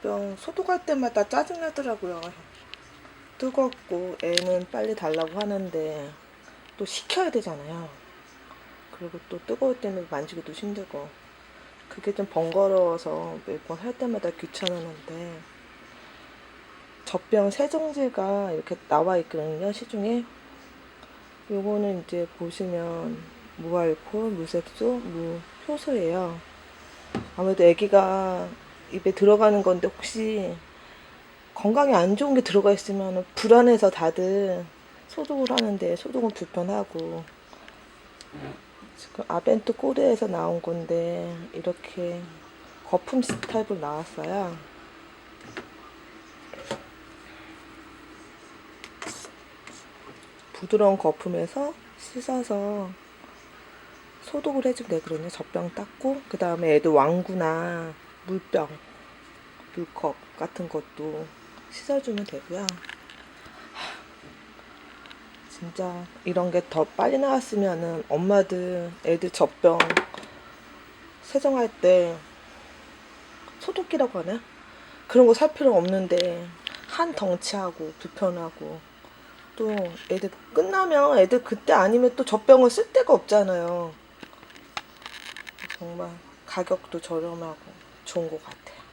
젖병 소독할 때마다 짜증나더라고요. 뜨겁고 애는 빨리 달라고 하는데 또 식혀야 되잖아요. 그리고 또 뜨거울 때는 만지기도 힘들고 그게 좀 번거로워서 매번 할 때마다 귀찮았는데 젖병 세정제가 이렇게 나와 있거든요 시중에 요거는 이제 보시면 무알콜, 무색소, 무효소예요 아무래도 아기가 입에 들어가는 건데 혹시 건강에 안 좋은 게 들어가 있으면 불안해서 다들 소독을 하는데 소독은 불편하고 지금 아벤트 꼬리에서 나온 건데 이렇게 거품 스타일로 나왔어요. 부드러운 거품에서 씻어서 소독을 해주면 되거든요. 젖병 닦고 그 다음에 애들 왕구나 물병, 물컵 같은 것도 씻어주면 되고요. 하, 진짜 이런 게 더 빨리 나왔으면은 엄마들 애들 젖병 세정할 때 소독기라고 하나? 그런 거 살 필요 없는데 한 덩치하고 불편하고 또 애들 끝나면 애들 그때 아니면 또 젖병을 쓸 데가 없잖아요. 정말 가격도 저렴하고 좋은 것 같아요.